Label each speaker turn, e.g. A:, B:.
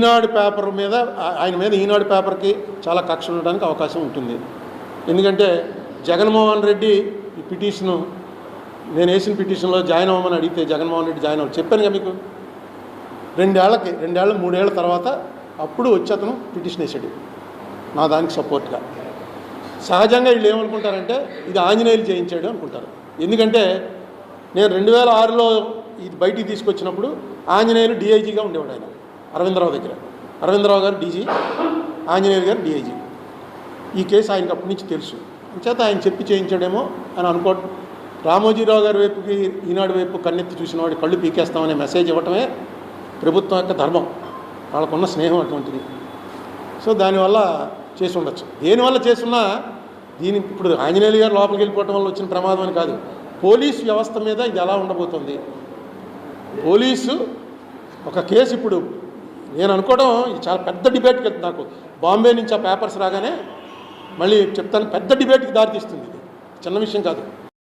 A: ఈనాడు paper మీద ఆయన మీద ఈనాడు పేపర్కి చాలా కక్ష ఉండడానికి అవకాశం ఉంటుంది. ఎందుకంటే జగన్మోహన్ రెడ్డి ఈ పిటిషను నేను వేసిన పిటిషన్లో జాయిన్ అవ్వమని అడిగితే జగన్మోహన్ రెడ్డి జాయిన్ అవ్వ చెప్పాను కదా మీకు? రెండేళ్ళకి రెండేళ్ళు మూడేళ్ళ తర్వాత అప్పుడు వచ్చి అతను పిటిషన్ వేసాడు. నా దానికి సపోర్ట్గా. సహజంగా వీళ్ళు ఏమనుకుంటారంటే ఇది ఆంజనేయులు చేయించాడు అనుకుంటారు. ఎందుకంటే నేను రెండు వేల ఆరులో ఇది బయటికి తీసుకొచ్చినప్పుడు ఆంజనేయులు డిఐజీగా ఉండేవాడు ఆయన. అరవిందరావు దగ్గర. అరవిందరావు గారు డీజీ ఆంజనేయులు గారు డీఐజీ. ఈ కేసు ఆయనకు అప్పటి నుంచి తెలుసు. చేత ఆయన చెప్పి చేయించాడేమో అని అనుకో రామోజీరావు గారి వైపుకి ఈనాడు వైపు కన్నెత్తి చూసిన వాడి కళ్ళు పీకేస్తామనే మెసేజ్ ఇవ్వటమే ప్రభుత్వం యొక్క ధర్మం. వాళ్ళకున్న స్నేహం అటువంటిది. సో దానివల్ల చేసి ఉండొచ్చు. దేనివల్ల చేసున్నా దీని ఇప్పుడు ఆంజనేయులు గారు లోపలికి వెళ్ళిపోవటం వల్ల వచ్చిన ప్రమాదం అని కాదు. పోలీస్ వ్యవస్థ మీద ఇది ఎలా ఉండబోతుంది? పోలీసు ఒక కేసు ఇప్పుడు నేను అనుకోవడం ఇది చాలా పెద్ద డిబేట్కి వెళ్తుంది నాకు. బాంబే నుంచి ఆ పేపర్స్ రాగానే మళ్ళీ చెప్తాను పెద్ద డిబేట్కి దారితీస్తుంది ఇది. చిన్న విషయం కాదు.